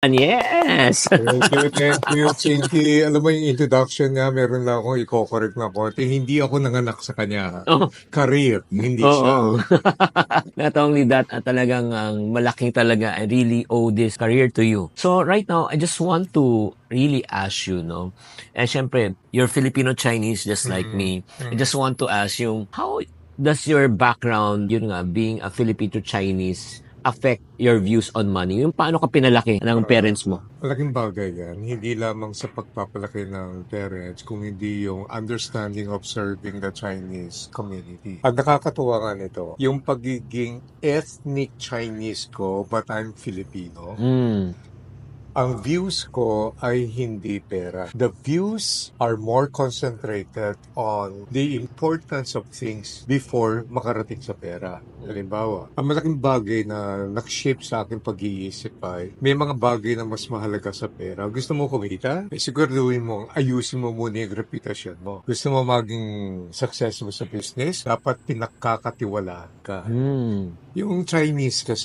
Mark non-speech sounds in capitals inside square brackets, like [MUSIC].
Yes! Thank you, thank you, Chinky. Alam mo yung introduction nga, meron lang akong i-correct na konti. Hindi ako nanganak sa kanya. Oh, Career, hindi Oo. siya. [LAUGHS] Not only that, ah, talagang ang malaking talaga, I really owe this career to you. So right now, I just want to really ask you, no? Eh, syempre, you're Filipino-Chinese just like me. I just want to ask you, how does your background, yun nga, being a Filipino-Chinese, affect your views on money? Yung paano ka pinalaki ng parents mo? Malaking bagay yan. Hindi lamang sa pagpapalaki ng parents, kung hindi yung understanding of serving the Chinese community. Ang nakakatuwa nga nito, yung pagiging ethnic Chinese ko, but I'm Filipino. Mm. Ang views ko ay hindi pera. The views are more concentrated on the importance of things before makarating sa pera. Halimbawa, ang malaking bagay na nag-shape sa aking pag-iisip ay may mga bagay na mas mahalaga sa pera. Gusto mo kumita? Eh, siguraduhin mo, ayusin mo muna yung reputasyon mo. Gusto mo maging successful sa business? Dapat pinakakatiwalaan ka. Mm. Yung Chinese kasi,